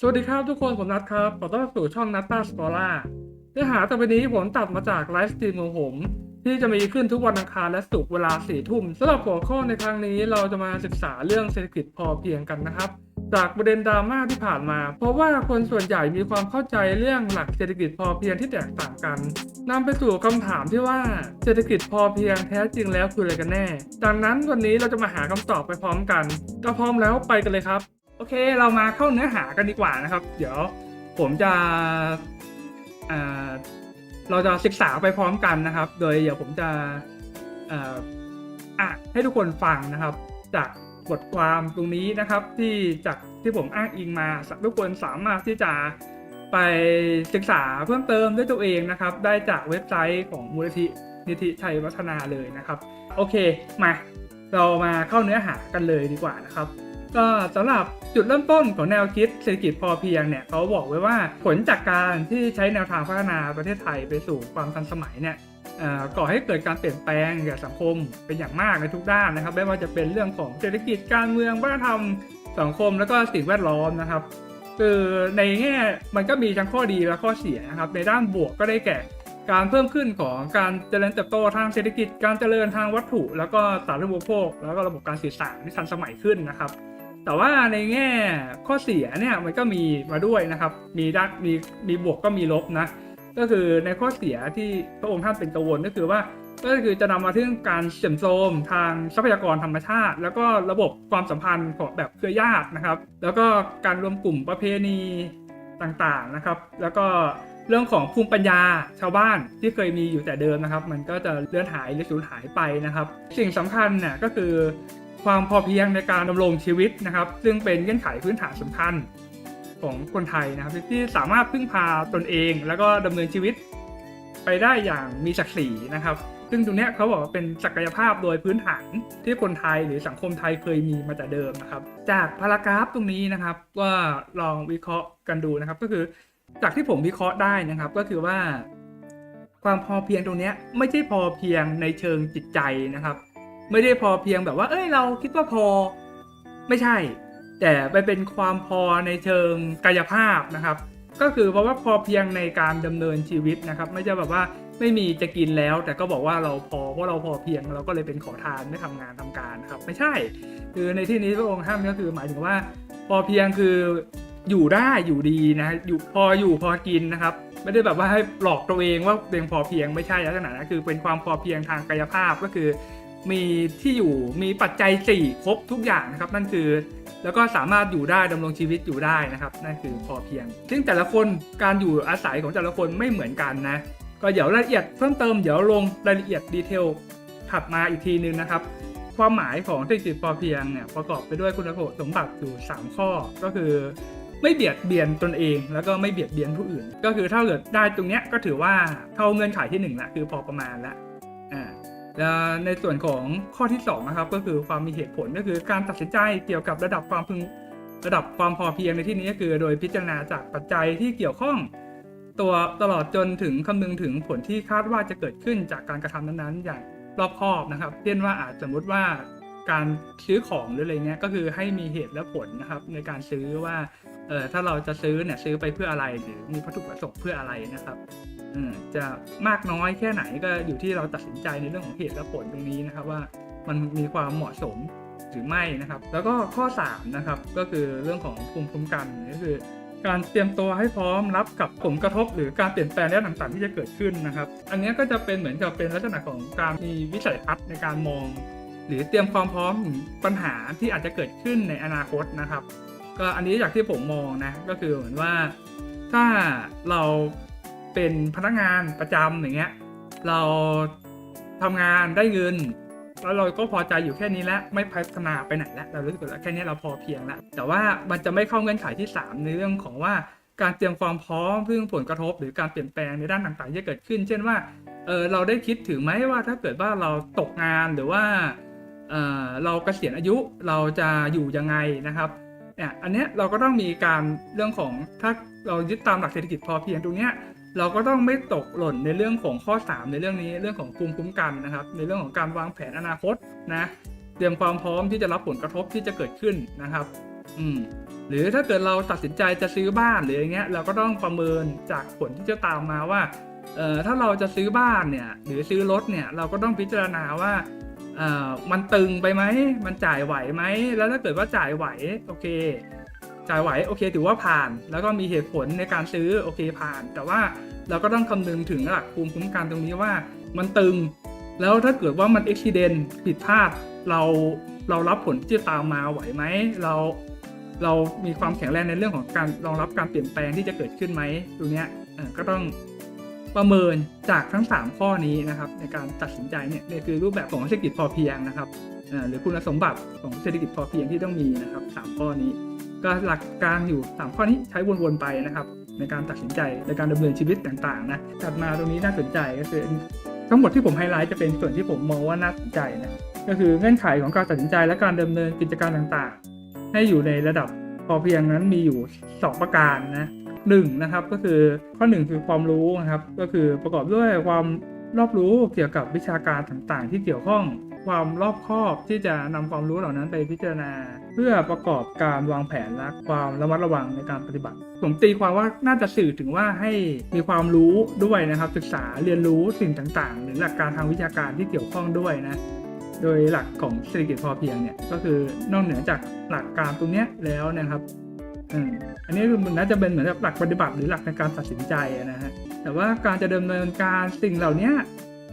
สวัสดีครับทุกคนผมนัทครับขอต้อนรับสู่ช่องนัตตาสปอร่าเนื้อหาต่อไปนี้ผมตัดมาจากไลฟ์สตรีมของผม ที่จะมีขึ้นทุกวันอังคารและศุกร์เวลาสี่ทุ่มสำหรับหัวข้อในครั้งนี้เราจะมาศึกษาเรื่องเศรษฐกิจพอเพียงกันนะครับ จากประเด็นดราม่าที่ผ่านมา เพราะว่าคนส่วนใหญ่มีความเข้าใจเรื่องหลักเศรษฐกิจพอเพียงที่แตกต่างกันนำไปสู่คำถามที่ว่าเศรษฐกิจพอเพียงแท้จริงแล้วคืออะไรกันแน่ ดังนั้นวันนี้เราจะมาหาคำตอบไปพร้อมกันถ้าพร้อมแล้วไปกันเลยครับ โอเคเรามาเข้าเนื้อหากันดีกว่านะครับ เดี๋ยวผมจะเราจะศึกษาไปพร้อมกันนะครับ โดยเดี๋ยวผมจะอ่ออ่านให้ทุกคนฟังนะครับ จากบทความตรงนี้นะครับ ที่จากที่ผมอ้างอิงมาทุกคนสามารถที่จะไปศึกษาเพิ่มเติมด้วยตัวเองนะครับ ได้จากเว็บไซต์ของมูลนิธินิธิชัยวัฒนาเลยนะครับ โอเคมา เรามาเข้าเนื้อหากันเลยดีกว่านะครับ สำหรับจุดเริ่มต้นของแนวคิดเศรษฐกิจพอเพียงเนี่ยเขาบอกไว้ว่าผลจากการที่ใช้แนวทางพัฒนาประเทศไทยไปสู่ความทันสมัยเนี่ยก่อให้เกิดการเปลี่ยนแปลงแก่สังคมเป็นอย่างมากในทุกด้านนะครับ ไม่ว่าจะเป็นเรื่องของเศรษฐกิจการเมืองวัฒนธรรมสังคมแล้วก็สิ่งแวดล้อมนะครับคือในแง่มันก็มีทั้งข้อดีและข้อเสียนะครับในด้านบวกก็ได้แก่การเพิ่มขึ้นของการเจริญเติบโตทางเศรษฐกิจ การเจริญทางวัตถุ แล้วก็สาธารณูปโภค แล้วก็ระบบการสื่อสารที่ทันสมัยขึ้นนะครับ แต่ว่าในแง่ข้อเสียเนี่ยมันก็มีมาด้วยนะครับ มีด้านมีมีบวกก็มีลบนะ ก็คือในข้อเสียที่พระองค์ท่านเป็นกังวลก็คือว่าก็คือจะนำมาถึงการเสื่อมโทรมทางทรัพยากรธรรมชาติ แล้วก็ระบบความสัมพันธ์ของแบบเครือญาตินะครับ แล้วก็การรวมกลุ่มประเพณีต่างๆนะครับ แล้วก็เรื่องของภูมิปัญญาชาวบ้านที่เคยมีอยู่แต่เดิมนะครับ มันก็จะเลื่อนหายหรือสูญหายไปนะครับ สิ่งสำคัญเนี่ยก็คือ ความพอเพียงในการดำรงชีวิตนะครับ ซึ่งเป็นเงื่อนไขพื้นฐานสำคัญของคนไทยนะครับ ที่สามารถพึ่งพาตนเอง แล้วก็ดำเนินชีวิตไปได้อย่างมีศักดิ์ศรีนะครับ ซึ่งตรงนี้เขาบอกว่าเป็นศักยภาพโดยพื้นฐานที่คนไทยหรือสังคมไทยเคยมีมาแต่เดิมนะครับ จากพารากราฟตรงนี้นะครับว่าลองวิเคราะห์กันดูนะครับ ก็คือจากที่ผมวิเคราะห์ได้นะครับก็คือว่า ความพอเพียงตรงนี้ไม่ใช่พอเพียงในเชิงจิตใจนะครับ ไม่ได้พอเพียงแบบว่า เอ้ยเราคิดว่าพอ ไม่ใช่ แต่ไปเป็นความพอในเชิงกายภาพนะครับ ก็คือเพราะว่าพอเพียงในการดำเนินชีวิตนะครับ ไม่ใช่แบบว่าไม่มีจะกินแล้ว แต่ก็บอกว่าเราพอเพราะเราพอเพียงเราก็เลยเป็นขอทานไม่ทำงานทำการนะครับ ไม่ใช่ คือในที่นี้พระองค์ท่านก็คือหมายถึงว่า พอเพียงคืออยู่ได้อยู่ดีนะอยู่พออยู่พอกินนะครับ ไม่ได้แบบว่าให้หลอกตัวเองว่าตัวเองพอเพียงไม่ใช่ลักษณะนั้นคือเป็นความพอเพียงทางกายภาพก็คือ มีที่อยู่มีปัจจัยสี่ครบทุกอย่างนะครับ นั่นคือแล้วก็สามารถอยู่ได้ดำรงชีวิตอยู่ได้นะครับ นั่นคือพอเพียง ซึ่งแต่ละคนการอยู่อาศัยของแต่ละคนไม่เหมือนกันนะ ก็เดี๋ยวรายละเอียดเพิ่มเติมเดี๋ยวลงรายละเอียดดีเทลถัดมาอีกทีนึงนะครับ ความหมายของเศรษฐกิจพอเพียงเนี่ยประกอบไปด้วยคุณสมบัติอยู่ 3 ข้อก็คือ ไม่เบียดเบียนตนเอง แล้วก็ไม่เบียดเบียนผู้อื่น ก็คือถ้าเกิดได้ตรงเนี้ยก็ถือว่าเข้าเงื่อนไขที่หนึ่งละคือพอประมาณละอ่าแล้ว ในส่วนของข้อที่2นะครับก็คือความมีเหตุผลก็คือการตัดสินใจเกี่ยวกับระดับความพึงระดับความพอเพียงในที่นี้ก็คือ โดยพิจารณาจากปัจจัยที่เกี่ยวข้อง ตัวตลอดจนถึงคำนึงถึงผลที่คาดว่าจะเกิดขึ้นจากการกระทำนั้นๆ อย่างรอบคอบนะครับ เช่นว่าอาจสมมติว่าการซื้อของหรืออะไรเงี้ยก็คือให้มีเหตุและผลนะครับในการซื้อว่า เออถ้าเราจะซื้อเนี่ยซื้อไปเพื่ออะไรหรือมีวัตถุประสงค์เพื่ออะไรนะครับอืมจะมากน้อยแค่ไหนก็อยู่ที่เราตัดสินใจในเรื่องของเหตุและผลตรงนี้นะครับว่ามันมีความเหมาะสมหรือไม่นะครับ แล้วก็ข้อ3นะครับก็คือเรื่องของภูมิคุ้มกันก็คือ การเตรียมตัวให้พร้อมรับกับผลกระทบ หรือการเปลี่ยนแปลงด้านต่างๆ ที่จะเกิดขึ้นนะครับ อันนี้ก็จะเป็นเหมือนกับเป็นลักษณะของการมีวิสัยทัศน์ในการมอง หรือเตรียมความพร้อมปัญหาที่อาจจะเกิดขึ้นในอนาคตนะครับ ก็อันนี้จากที่ผมมองนะก็คือเหมือนว่าถ้าเราเป็นพนักงานประจำอย่างเงี้ยเราทำงานได้เงิน แล้วเราก็พอใจอยู่แค่นี้แล้วไม่พัฒนาไปไหนแล้วเรารู้สึกว่าแค่นี้เราพอเพียงแล้วแต่ว่ามันจะไม่เข้าเงื่อนไขที่ 3 ในเรื่องของว่าการเตรียมความพร้อมเรื่องผลกระทบ หรือการเปลี่ยนแปลงในด้านต่างๆที่เกิดขึ้น เช่นว่าเออเราได้คิดถึงไหมว่าถ้าเกิดว่าเราตกงานหรือว่าเออเราเกษียณอายุเราจะอยู่ยังไงนะครับ เนี่ยอันเนี้ยเราก็ต้องมีการเรื่องของถ้าเรายึดตามหลักเศรษฐกิจพอเพียงตรงเนี้ยเราก็ต้องไม่ตกหล่นในเรื่องของข้อ 3 ในเรื่องนี้เรื่องของภูมิคุ้มกันนะครับ ในเรื่องของการวางแผนอนาคตนะเตรียมความพร้อมที่จะรับผลกระทบที่จะเกิดขึ้นนะครับ อืมหรือถ้าเกิดเราตัดสินใจจะซื้อบ้านหรืออย่างเงี้ยเราก็ต้องประเมินจากผลที่จะตามมาว่าเอ่อถ้าเราจะซื้อบ้านเนี่ยหรือซื้อรถเนี่ยเราก็ต้องพิจารณาว่า เอ่อมันตึงไปไหม มันจ่ายไหวไหม แล้วถ้าเกิดว่าจ่ายไหว โอเค จ่ายไหว โอเค ถือว่าผ่าน แล้วก็มีเหตุผลในการซื้อ โอเค ผ่าน แต่ว่าเราก็ต้องคำนึงถึงหลักภูมิคุ้มกันตรงนี้ว่า มันตึง แล้วถ้าเกิดว่ามันอุบิเหตุผิดพลาด เรา เรารับผลที่ตามมาไหวไหม เรา เรามีความแข็งแรงในเรื่องของการรองรับการเปลี่ยนแปลงที่จะเกิดขึ้นไหมตรงเนี้ยก็ต้อง ประเมินจากทั้ง 3 ข้อนี้นะครับในการตัดสินใจเนี่ยนี่คือรูปแบบของเศรษฐกิจพอเพียงนะครับหรือคุณสมบัติของเศรษฐกิจพอเพียงที่ต้องมีนะครับสามข้อนี้ ก็หลักการอยู่ 3 ข้อนี้ใช้วนๆไปนะครับ ในการตัดสินใจในการดำเนินชีวิตต่างๆนะถัดมาตรงนี้น่าสนใจก็คือทั้งหมดที่ผมไฮไลท์จะเป็นส่วนที่ผมมองว่าน่าสนใจนะก็คือเงื่อนไขของการตัดสินใจและการดำเนินกิจการต่างๆ ให้อยู่ในระดับพอเพียงนั้นมีอยู่ 2 ประการนะ หนึ่งนะครับก็คือข้อหนึ่งคือความรู้นะครับก็คือประกอบด้วยความรอบรู้เกี่ยวกับวิชาการต่างๆ ที่เกี่ยวข้องความรอบคอบที่จะนำความรู้เหล่านั้นไปพิจารณา เพื่อประกอบการวางแผนและความระมัดระวังในการปฏิบัติ ผมตีความว่าน่าจะสื่อถึงว่าให้มีความรู้ด้วยนะครับศึกษาเรียนรู้สิ่งต่างๆ หรือหลักการทางวิชาการที่เกี่ยวข้องด้วยนะโดยหลักของเศรษฐกิจพอเพียงเนี่ยก็คือนอกเหนือจากหลักการตรงนี้แล้วนะครับ อันนี้มันน่าจะเป็นเหมือนหลักปฏิบัติหรือหลักในการตัดสินใจนะฮะ แต่ว่าการจะดำเนินการสิ่งเหล่านี้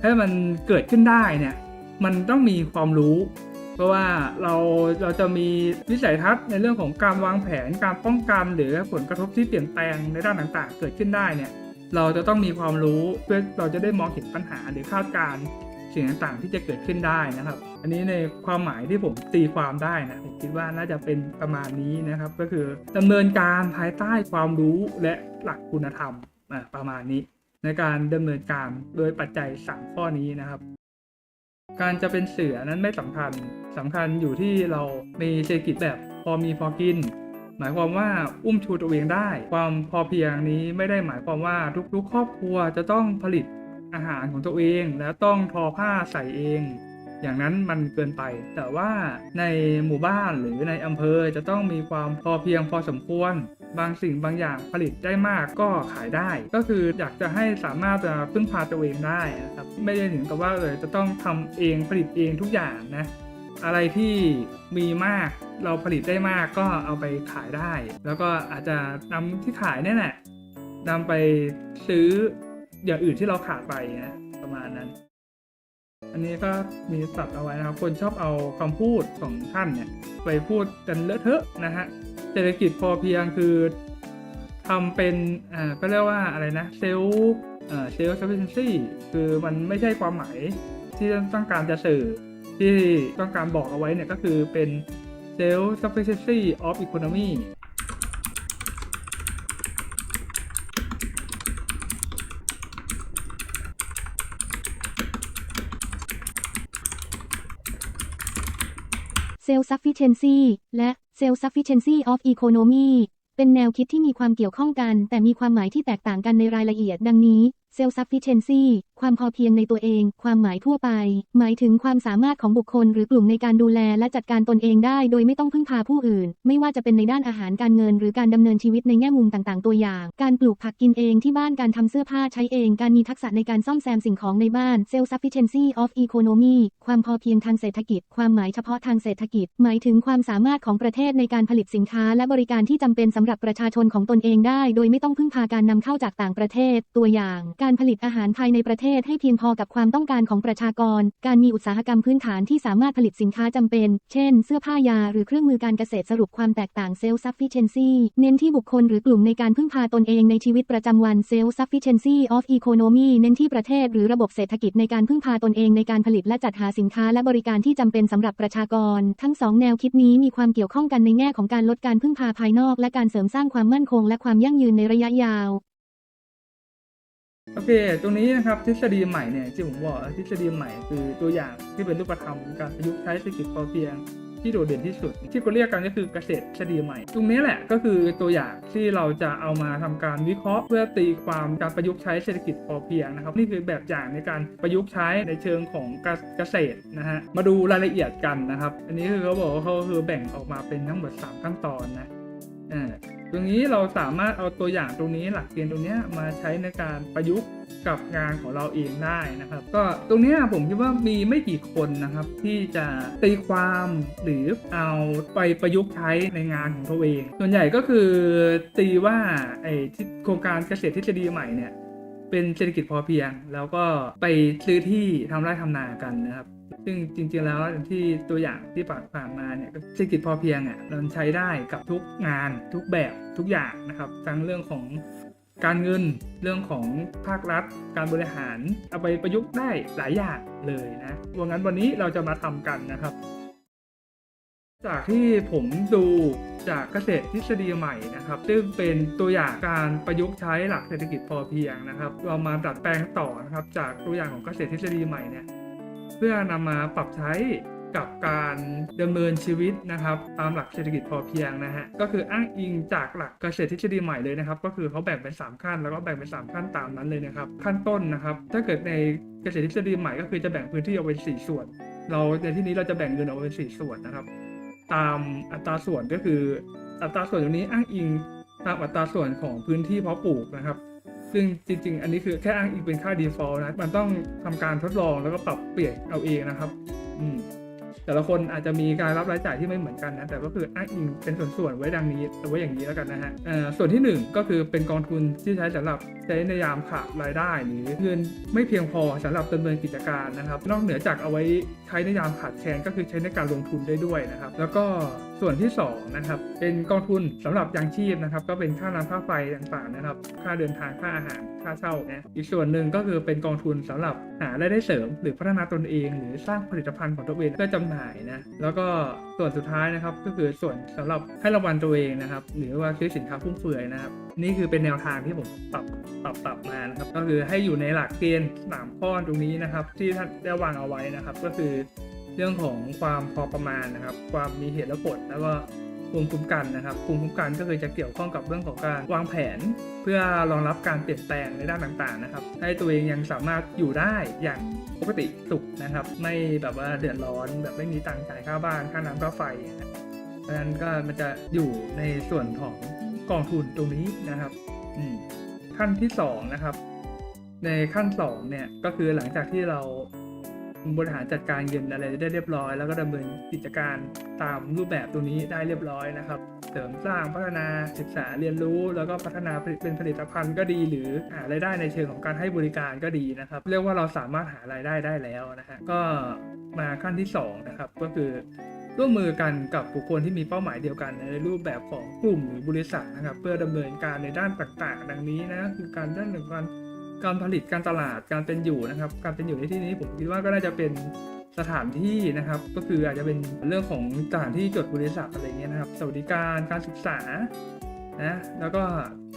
ให้มันเกิดขึ้นได้เนี่ย มันต้องมีความรู้ เพราะว่าเราเราจะมีวิสัยทัศน์ในเรื่องของการวางแผนการป้องกันหรือผลกระทบที่เปลี่ยนแปลงในด้านต่างๆ เกิดขึ้นได้เนี่ย เราจะต้องมีความรู้เพื่อเราจะได้มองเห็นปัญหาหรือคาดการ สิ่งต่างๆ ที่จะเกิดขึ้นได้นะครับ อันนี้ในความหมายที่ผมตีความได้นะผมคิดว่าน่าจะเป็นประมาณนี้นะครับ ก็คือดำเนินการภายใต้ความรู้และหลักคุณธรรมอะประมาณนี้ ในการดำเนินการโดยปัจจัยสามข้อนี้นะครับ การจะเป็นเสือนั้นไม่สำคัญสำคัญอยู่ที่เรามีเศรษฐกิจแบบพอมีพอกินหมายความว่าอุ้มชูตัวเองได้ ความพอเพียงนี้ไม่ได้หมายความว่าทุกๆ ครอบครัวจะต้องผลิต อาหารของตัวเองและต้องทอผ้าใส่เอง อย่างนั้นมันเกินไป แต่ว่าในหมู่บ้านหรือในอำเภอจะต้องมีความพอเพียงพอสมควร บางสิ่งบางอย่างผลิตได้มากก็ขายได้ ก็คืออยากจะให้สามารถจะพึ่งพาตัวเองได้นะครับไม่ได้ถึงกับว่าเลยจะต้องทำเองผลิตเองทุกอย่างนะอะไรที่มีมากเราผลิตได้มากก็เอาไปขายได้ แล้วก็อาจจะนำที่ขายเนี่ยแหละนำไปซื้อ อย่างอื่นที่เราขาดไปนะประมาณนั้น อันนี้ก็มีตัดเอาไว้นะครับคนชอบเอาคำพูดของท่านเนี่ยไปพูดกันเลอะเทอะนะฮะเศรษฐกิจพอเพียงคือทำเป็นอ่าก็เรียกว่าอะไรนะเซลล์เซลล์ sufficiency คือมันไม่ใช่ความหมายที่ต้องการจะสื่อที่ต้องการบอกเอาไว้เนี่ยก็คือเป็น self sufficiency of economy Self Sufficiency และ Self Sufficiency of Economy เป็นแนวคิดที่มีความเกี่ยวข้องกัน แต่มีความหมายที่แตกต่างกันในรายละเอียดดังนี้ Self Sufficiency ความพอเพียงในตัวเอง ความหมายทั่วไป หมายถึงความสามารถของบุคคลหรือกลุ่มในการดูแลและจัดการตนเองได้ โดยไม่ต้องพึ่งพาผู้อื่น ไม่ว่าจะเป็นในด้านอาหารการเงิน หรือการดำเนินชีวิตในแง่มุมต่างๆ ตัวอย่าง การปลูกผักกินเองที่บ้านการทำเสื้อผ้าใช้เอง การมีทักษะในการซ่อมแซมสิ่งของในบ้าน Self Sufficiency of Economy ความพอเพียงทางเศรษฐกิจ ความหมายเฉพาะทางเศรษฐกิจ หมายถึงความสามารถของประเทศในการผลิตสินค้า และบริการที่จำเป็นสำหรับประชาชนของตนเองได้ โดยไม่ต้องพึ่งพาการนำเข้าจากต่างประเทศ ตัวอย่างการผลิตอาหารภายในประเทศให้เพียงพอกับความต้องการของประชากร การมีอุตสาหกรรมพื้นฐานที่สามารถผลิตสินค้าจำเป็น เช่น เสื้อผ้ายาหรือเครื่องมือการเกษตรสรุปความแตกต่าง Self Sufficiency เน้นที่บุคคลหรือกลุ่มในการพึ่งพาตนเองในชีวิตประจำวัน Self Sufficiency of Economy เน้นที่ประเทศหรือระบบเศรษฐกิจในการพึ่งพาตนเองในการผลิตและจัดหาสินค้าและบริการที่จำเป็นสำหรับประชากร ทั้งสองแนวคิดนี้มีความเกี่ยวข้องกันในแง่ของการลดการพึ่งพาภายนอก และการเสริมสร้างความมั่นคงและความยั่งยืนในระยะยาว โอเค ตรงนี้นะครับทฤษฎีใหม่เนี่ยที่ผมบอกทฤษฎีใหม่คือตัวอย่างที่เป็นรูปธรรมการประยุกต์ใช้เศรษฐกิจพอเพียงที่โดดเด่นที่สุด ที่เขาเรียกกันก็คือเกษตรทฤษฎีใหม่ ตรงนี้แหละก็คือตัวอย่างที่เราจะเอามาทำการวิเคราะห์ เพื่อตีความการประยุกต์ใช้เศรษฐกิจพอเพียงนะครับ นี่คือแบบอย่างในการประยุกต์ใช้ในเชิงของเกษตรนะฮะมาดูรายละเอียดกันนะครับ อันนี้คือเขาบอกว่าเขาคือแบ่งออกมาเป็นทั้งหมด3ขั้นตอนนะ อ่าตรงนี้เราสามารถเอาตัวอย่างตรงนี้หลักเกณฑ์ตรงนี้มาใช้ในการประยุกต์กับงานของเราเองได้นะครับ ก็ตรงนี้ผมคิดว่ามีไม่กี่คนนะครับ ที่จะตีความหรือเอาไปประยุกต์ใช้ในงานของตัวเอง ส่วนใหญ่ก็คือตีว่าไอ้โครงการเกษตรทฤษฎีใหม่เนี่ยเป็นเศรษฐกิจพอเพียง แล้วก็ไปซื้อที่ทำไร่ทำนากันนะครับ ซึ่งจริงๆแล้วที่ตัวอย่างที่ผ่านมาเนี่ยเศรษฐกิจพอเพียงอะมันใช้ได้กับทุกงานทุกแบบทุกอย่างนะครับทั้งเรื่องของการเงินเรื่องของภาครัฐ การบริหารเอาไปประยุกต์ได้หลายอย่างเลยนะว่างั้นวันนี้เราจะมาทำกันนะครับ จากที่ผมดูจากเกษตรทฤษฎีใหม่นะครับ ซึ่งเป็นตัวอย่างการประยุกต์ใช้หลักเศรษฐกิจพอเพียงนะครับ เรามาดัดแปลงต่อนะครับ จากตัวอย่างของเกษตรทฤษฎีใหม่เนี่ย เพื่อนำมาปรับใช้กับการดำเนินชีวิตนะครับตามหลักเศรษฐกิจพอเพียงนะฮะก็คืออ้างอิงจากหลักเกษตรทฤษฎีใหม่เลยนะครับ ก็คือเขาแบ่งเป็น 3 ขั้น แล้วก็แบ่งเป็น 3 ขั้นตามนั้นเลยนะครับ ขั้นต้นนะครับ ถ้าเกิดในเกษตรทฤษฎีใหม่ก็คือจะแบ่งพื้นที่ออกเป็น4ส่วน เราในที่นี้เราจะแบ่งเงินออกเป็น 4 ส่วนนะครับ ตามอัตราส่วนก็คืออัตราส่วนตรงนี้อ้างอิงตามอัตราส่วนของพื้นที่เพาะปลูกนะครับ ซึ่งจริง ๆ อันนี้คือแค่อ้างอิงเป็นค่า default นะ มันต้องทำการทดลองแล้วก็ปรับเปลี่ยนเอาเองนะครับ อืมแต่ละคนอาจจะมีการรับรายจ่ายที่ไม่เหมือนกันนะ แต่ก็คืออ้างอิงเป็นส่วนๆไว้ดังนี้เอาไว้อย่างนี้แล้วกันนะฮะส่วนที่หนึ่งก็คือเป็นกองทุนที่ใช้สำหรับใช้ในยามขาดรายได้ หรือเงินไม่เพียงพอสำหรับดำเนินกิจการนะครับ นอกเหนือจากเอาไว้ใช้ในยามขาดแคลนก็คือใช้ในการลงทุนได้ด้วยนะครับ แล้วก็ส่วนที่สองนะครับเป็นกองทุนสำหรับยังชีพนะครับก็เป็นค่าน้ำค่าไฟต่างๆนะครับ ค่าเดินทางค่าอาหารค่าเช่านะอีกส่วนหนึ่งก็คือเป็นกองทุนสำหรับหารายได้เสริม หรือพัฒนาตนเอง หรือสร้างผลิตภัณฑ์ของตัวเองเพื่อจำหน่ายนะแล้วก็ส่วนสุดท้ายนะครับก็คือส่วนสำหรับให้รางวัลตัวเองนะครับหรือว่าซื้อสินค้าฟุ่มเฟือยนะครับนี่คือเป็นแนวทางที่ผมปรับปรับปรับมานะครับก็คือให้อยู่ในหลักเกณฑ์สามข้อตรงนี้นะครับที่ท่านได้วางเอาไว้นะครับ ก็คือ เรื่องของความพอประมาณนะครับ ความมีเหตุและผลแล้วก็ภูมิคุ้มกันนะครับภูมิคุ้มกันก็คือจะเกี่ยวข้องกับเรื่องของการวางแผน เพื่อรองรับการเปลี่ยนแปลงในด้านต่างๆนะครับ ให้ตัวเองยังสามารถอยู่ได้อย่างปกติสุขนะครับ ไม่แบบว่าเดือดร้อนแบบไม่มีตังค์จ่ายค่าบ้านค่าน้ำค่าไฟนะเพราะฉะนั้นก็มันจะอยู่ในส่วนของกองทุนตรงนี้นะครับขั้นที่สองนะครับ ในขั้นสองเนี่ยก็คือหลังจากที่เรา บริหารจัดการเงินอะไรได้เรียบร้อย แล้วก็ดำเนินกิจการตามรูปแบบตรงนี้ได้เรียบร้อยนะครับ เสริมสร้างพัฒนาศึกษาเรียนรู้ แล้วก็พัฒนาเป็นผลิตภัณฑ์ก็ดี หรือหารายได้ในเชิงของการให้บริการก็ดีนะครับ เรียกว่าเราสามารถหารายได้ได้แล้วนะฮะก็มาขั้นที่สองนะครับก็คือร่วมมือกันกับบุคคลที่มีเป้าหมายเดียวกันในรูปแบบของกลุ่มหรือบริษัทนะครับ เพื่อดำเนินการในด้านต่างๆ ดังนี้นะคือการด้านหนึ่งการ การผลิตการตลาดการเป็นอยู่นะครับ การเป็นอยู่ในที่นี้ผมคิดว่าก็น่าจะเป็นสถานที่นะครับ ก็คืออาจจะเป็นเรื่องของสถานที่จดบริษัทอะไรเงี้ยนะครับ สวัสดิการการศึกษานะแล้วก็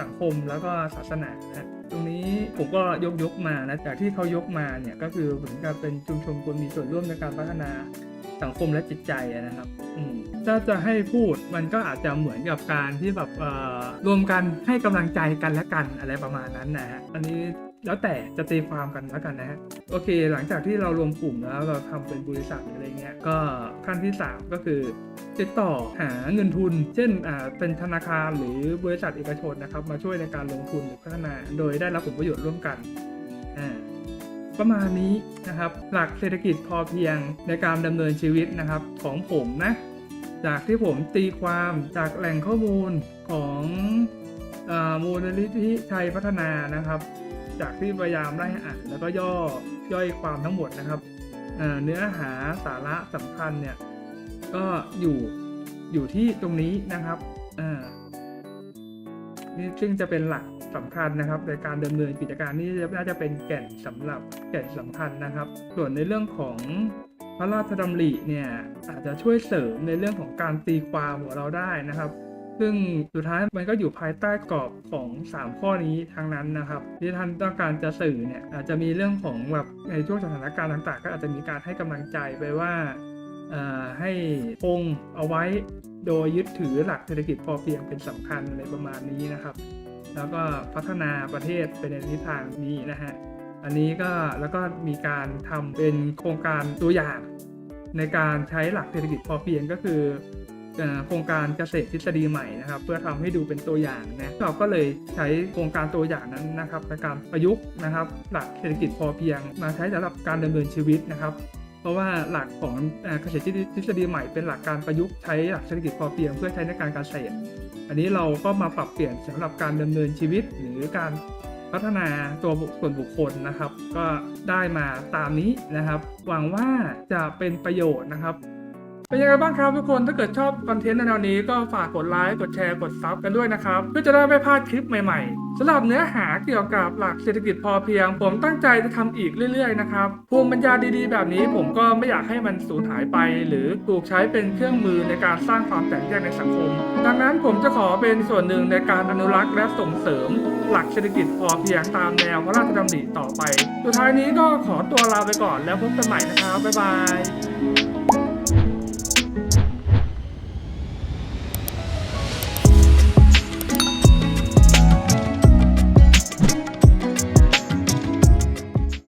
สังคมแล้วก็ศาสนานะตรงนี้ผมก็ยกยกมานะจากที่เขายกมาเนี่ยก็คือเหมือนกับเป็นชุมชนคนมีส่วนร่วมในการพัฒนาสังคมและจิตใจนะครับถ้าจะให้พูดมันก็อาจจะเหมือนกับการที่แบบเอ่อรวมกันให้กำลังใจกันและกันอะไรประมาณนั้นนะฮะอันนี้ แล้วแต่จะตีความกันแล้วกันนะฮะโอเค หลังจากที่เรารวมกลุ่มแล้วเราทำเป็นบริษัทหรืออะไรเงี้ยก็ขั้นที่ 3 ก็คือติดต่อหาเงินทุน เช่นอ่าเป็นธนาคารหรือบริษัทเอกชนนะครับ มาช่วยในการลงทุนหรือพัฒนาโดยได้รับผลประโยชน์ร่วมกันประมาณนี้นะครับ หลักเศรษฐกิจพอเพียงในการดำเนินชีวิตนะครับของผมนะจากที่ผมตีความจากแหล่งข้อมูลของอมูลนิธิชัยพัฒนานะครับ จากที่พยายามไล่อ่านแล้วก็ย่อย่อยความทั้งหมดนะครับเนื้อหาสาระสำคัญเนี่ยก็อยู่อยู่ที่ตรงนี้นะครับนี่ซึ่งจะเป็นหลักสำคัญนะครับ ในการดำเนินกิจการนี่น่าจะเป็นแก่นสำหรับแก่นสำคัญนะครับ ส่วนในเรื่องของพระราชดำริเนี่ยอาจจะช่วยเสริมในเรื่องของการตีความของเราได้นะครับ ซึ่งสุดท้ายมันก็อยู่ภายใต้กรอบของ 3 ข้อนี้ทั้งนั้นนะครับ ที่ท่านต้องการจะสื่อเนี่ยอาจจะมีเรื่องของแบบในช่วงสถานการณ์ต่างๆ ก็อาจจะมีการให้กำลังใจไปว่าให้คงเอาไว้โดยยึดถือหลักเศรษฐกิจพอเพียงเป็นสำคัญอะไรประมาณนี้นะครับ แล้วก็พัฒนาประเทศไปในทิศทางนี้นะฮะอันนี้ก็แล้วก็มีการทำเป็นโครงการตัวอย่างในการใช้หลักเศรษฐกิจพอเพียงก็คือ โครงการเกษตรทฤษฎีใหม่นะครับ เพื่อทำให้ดูเป็นตัวอย่างนะเราก็เลยใช้โครงการตัวอย่างนั้นนะครับในการประยุกต์นะครับ หลักเศรษฐกิจพอเพียง มาใช้สำหรับการดำเนินชีวิตนะครับเพราะว่าหลักของเกษตรทฤษฎีใหม่เป็นหลักการประยุกต์ใช้หลักเศรษฐกิจพอเพียง เพื่อใช้ในการเกษตร อันนี้เราก็มาปรับเปลี่ยนสำหรับการดำเนินชีวิต หรือการพัฒนาตัวส่วนบุคคลนะครับ ก็ได้มาตามนี้นะครับ หวังว่าจะเป็นประโยชน์นะครับ เป็นยังไงบ้างครับทุกคนถ้าเกิดชอบคอนเทนต์ในแนวนี้ก็ฝากกดไลค์กดแชร์กดซับกันด้วยนะครับเพื่อจะได้ไม่พลาดคลิปใหม่ๆสำหรับเนื้อหาเกี่ยวกับหลักเศรษฐกิจพอเพียง ผมตั้งใจจะทำอีกเรื่อยๆนะครับภูมิปัญญาดีๆ แบบนี้ผมก็ไม่อยากให้มันสูญหายไป หรือถูกใช้เป็นเครื่องมือในการสร้างความแตกแยกในสังคม ดังนั้นผมจะขอเป็นส่วนหนึ่งในการอนุรักษ์และส่งเสริม หลักเศรษฐกิจพอเพียงตามแนวพระราชดำริต่อไป สุดท้ายนี้ก็ขอตัวลาไปก่อนแล้วพบกันใหม่นะครับบ๊ายบาย